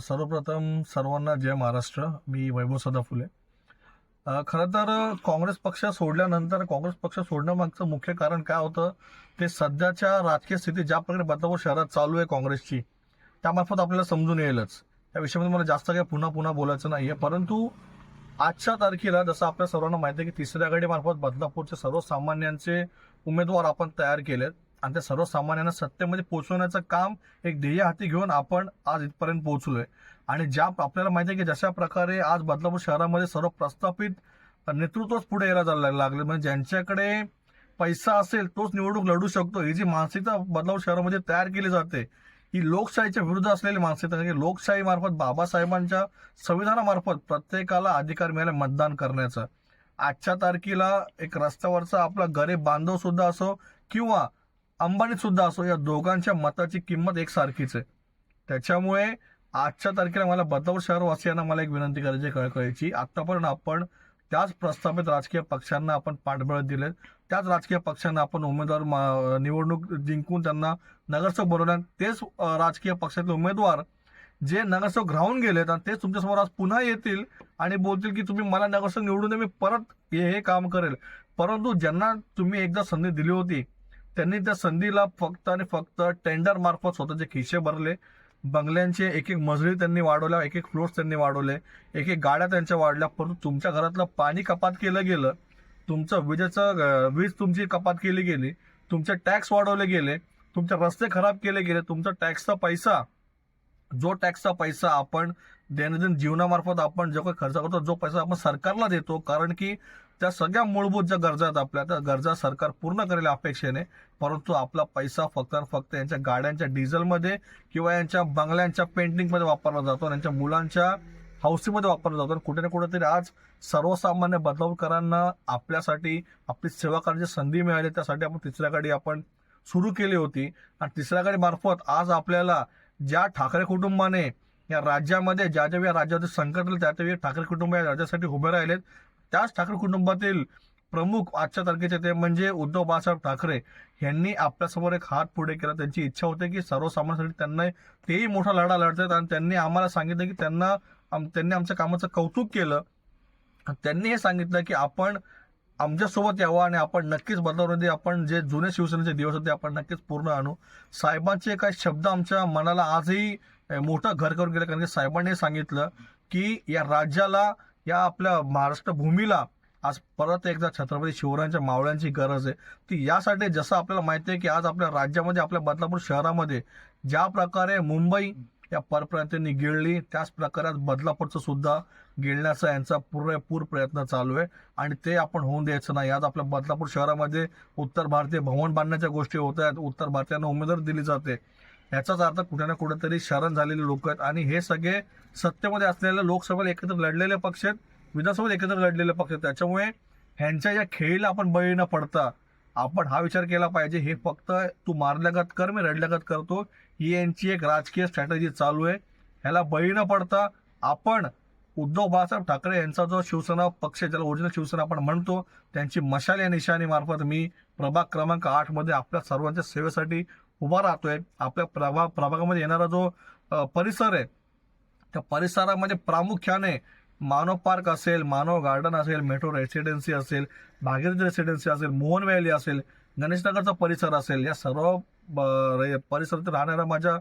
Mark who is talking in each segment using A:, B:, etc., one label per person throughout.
A: सर्वप्रथम सर्वांना जय महाराष्ट्र. मी वैभव सदा फुले खरं तर काँग्रेस पक्ष सोडल्यानंतर काँग्रेस पक्ष सोडण्यामागचं मुख्य कारण काय होतं? ते सध्याच्या राजकीय स्थिती ज्या प्रकारे बदलापूर शहरात चालू आहे काँग्रेसची त्यामार्फत आपल्याला समजून येईलच. या विषयामध्ये मला जास्त काही पुन्हा पुन्हा बोलायचं नाही आहे परंतु आजच्या तारखेला जसं आपल्या सर्वांना माहिती आहे की तिसऱ्या आघाडीमार्फत बदलापूरचे सर्वसामान्यांचे उमेदवार आपण तयार केलेत. आणि त्या सर्वसामान्यांना सत्तेमध्ये पोहोचवण्याचं काम एक ध्येय हाती घेऊन आपण आज इथपर्यंत पोहोचलोय. आणि ज्या आपल्याला माहिती आहे की जशा प्रकारे आज बदलापूर शहरामध्ये सर्व प्रस्थापित नेतृत्वच पुढे यायला जायला लागले. म्हणजे ज्यांच्याकडे पैसा असेल तोच निवडणूक लढू शकतो. ही जी मानसिकता बदलापूर शहरामध्ये तयार केली जाते ही लोकशाहीच्या विरुद्ध असलेली मानसिकता लोकशाही मार्फत बाबासाहेबांच्या संविधानामार्फत प्रत्येकाला अधिकार मिळाला मतदान करण्याचा. आजच्या तारखेला एक रस्त्यावरचा आपला गरीब बांधव सुद्धा असो किंवा अंबानी सुद्धा असो या दोघांच्या मताची किंमत एकसारखीच आहे. त्याच्यामुळे आजच्या तारखेला मला बदलापूर शहरवासियांना मला एक विनंती करायची कळकळीची. आतापर्यंत आपण त्याच प्रस्थापित राजकीय पक्षांना आपण पाठबळ दिले त्याच राजकीय पक्षांना आपण उमेदवार मा- निवडणूक जिंकून त्यांना नगरसेवक बनवल्या तेच राजकीय पक्षातले उमेदवार जे नगरसेवक राहून गेलेत आणि तेच तुमच्यासमोर आज पुन्हा येतील आणि बोलतील की तुम्ही मला नगरसेवक निवडून मी परत हे हे काम करेल. परंतु ज्यांना तुम्ही एकदा संधी दिली होती त्यांनी त्या संधीला फक्त आणि फक्त टेंडर मार्फत स्वतःचे खिशे भरले. बंगल्यांचे एक एक मजली त्यांनी वाढवल्या एक एक फ्लोर्स त्यांनी वाढवले एक एक गाड्या त्यांच्या वाढल्या. परंतु तुमच्या घरातलं पाणी कपात केलं गेलं तुमचं विजेचं वीज तुमची कपात केली गेली तुमचे टॅक्स वाढवले गेले तुमचे रस्ते खराब केले गेले तुमचा टॅक्सचा पैसा जो टॅक्सचा पैसा आपण दैनंदिन जीवनामार्फत आपण जो काही खर्च करतो जो पैसा आपण सरकारला देतो कारण की त्या सगळ्या मूलभूत ज्या गरजा आहेत आपल्या त्या गरजा सरकार पूर्ण करेल अपेक्षेने परंतु आपला पैसा फक्त फक्त यांच्या गाड्यांच्या डिझेलमध्ये किंवा यांच्या बंगल्यांच्या पेंटिंगमध्ये वापरला जातो आणि यांच्या मुलांच्या हाऊसिंगमध्ये वापरला जातो. आणि कुठे ना कुठेतरी आज सर्वसामान्य बदलावकरांना आपल्यासाठी आपली सेवा करण्याची संधी मिळाली त्यासाठी आपण तिसऱ्या गाडी आपण सुरू केली होती. आणि तिसऱ्या गाडी मार्फत आज आपल्याला ज्या ठाकरे कुटुंबाने या राज्यामध्ये ज्या ज्या या राज्यामध्ये संकट आलं त्या त्या वेळी ठाकरे कुटुंब या राज्यासाठी उभे राहिलेत. त्याच ठाकरे कुटुंबातील प्रमुख आजच्या तारखेचे ते म्हणजे उद्धव बाळासाहेब ठाकरे यांनी आपल्यासमोर एक हात पुढे केला. त्यांची इच्छा होती की सर्वसामान्यांसाठी त्यांना तेही मोठा लढा लढतात आणि त्यांनी आम्हाला सांगितलं की त्यांना आम- त्यांनी आमच्या कामाचं कौतुक केलं. त्यांनी हे सांगितलं की आपण आमच्यासोबत यावं आणि आपण नक्कीच बदलावमध्ये आपण जे जुने शिवसेनेचे दिवस होते आपण नक्कीच पूर्ण आणू. साहेबांचे काही शब्द आमच्या मनाला आजही मोठं घर करून गेलं. कारण की साहेबांनी सांगितलं की या राज्याला या आपल्या महाराष्ट्र भूमीला आज परत एकदा छत्रपती शिवरायांच्या मावळ्यांची गरज आहे. ती यासाठी जसं आपल्याला माहिती आहे की आज आपल्या राज्यामध्ये आपल्या बदलापूर शहरामध्ये ज्या प्रकारे मुंबई या परप्रांतांनी गिळली त्याच प्रकारे बदलापूरचं सुद्धा गिळण्याचा यांचा पुरेपूर प्रयत्न चालू आहे. आणि ते आपण होऊन द्यायचं नाही. आज आपल्या बदलापूर शहरामध्ये उत्तर भारतीय भवन बांधण्याच्या गोष्टी होत आहेत. उत्तर भारतीयांना उमेदवारी दिली जाते. याचाच अर्थ कुठे ना कुठेतरी शरण झालेले लोक आहेत. आणि हे सगळे सत्तेमध्ये असलेले लोकसभेला एकत्र लढलेले पक्ष आहेत. विधानसभेत एकत्र लढलेले पक्ष आहेत. त्याच्यामुळे ह्यांच्या या खेळीला आपण बळी न पडता आपण हा विचार केला पाहिजे. हे फक्त तू मारल्यागत कर मी रडल्यागत करतो. ही यांची एक राजकीय स्ट्रॅटेजी चालू आहे. ह्याला बळी न पडता आपण उद्धव बाळासाहेब ठाकरे यांचा जो शिवसेना पक्ष आहे, ज्याला ओरिजिनल शिवसेना आपण म्हणतो त्यांची मशाल या निशाणीमार्फत मी प्रभाग क्रमांक आठमध्ये आपल्या सर्वांच्या सेवेसाठी उभा राहतोय. आपल्या प्रभा प्रभागामध्ये येणारा जो परिसर आहे त्या परिसरामध्ये प्रामुख्याने मानव पार्क असेल मानव गार्डन असेल मेट्रो रेसिडेन्सी असेल भागीरथी रेसिडेन्सी असेल मोहन व्हॅली असेल गणेशनगरचा परिसर असेल या सर्व ब- रे- परिसरात राहणाऱ्या माझ्या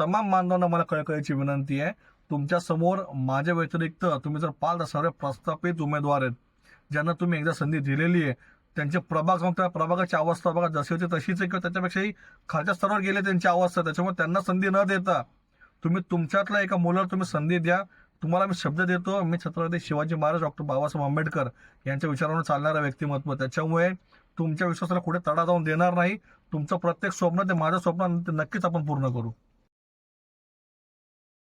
A: तमाम मानवांना मला कळकळीची विनंती आहे. तुमच्यासमोर माझ्या व्यतिरिक्त तुम्ही जर पाल तर सर्व प्रस्थापित उमेदवार आहेत ज्यांना तुम्ही एकदा संधी दिलेली आहे. त्यांचे प्रभाग जाऊन त्या प्रभागाची अवस्था बघा जशी होती तशीच आहे किंवा त्याच्यापेक्षाही खालच्या स्तरावर गेले त्यांची अवस्था त्याच्यामुळे त्यांना संधी न देता तुम्ही तुमच्यातल्या एका मुलाला तुम्ही संधी द्या. तुम्हाला मी शब्द देतो मी छत्रपती शिवाजी महाराज डॉक्टर बाबासाहेब आंबेडकर यांच्या विचारावर चालणारा व्यक्तिमत्व. त्याच्यामुळे तुमच्या विश्वासाला कुठे तडा जाऊन देणार नाही. तुमचं प्रत्येक स्वप्न ते माझं स्वप्न ते नक्कीच आपण पूर्ण करू.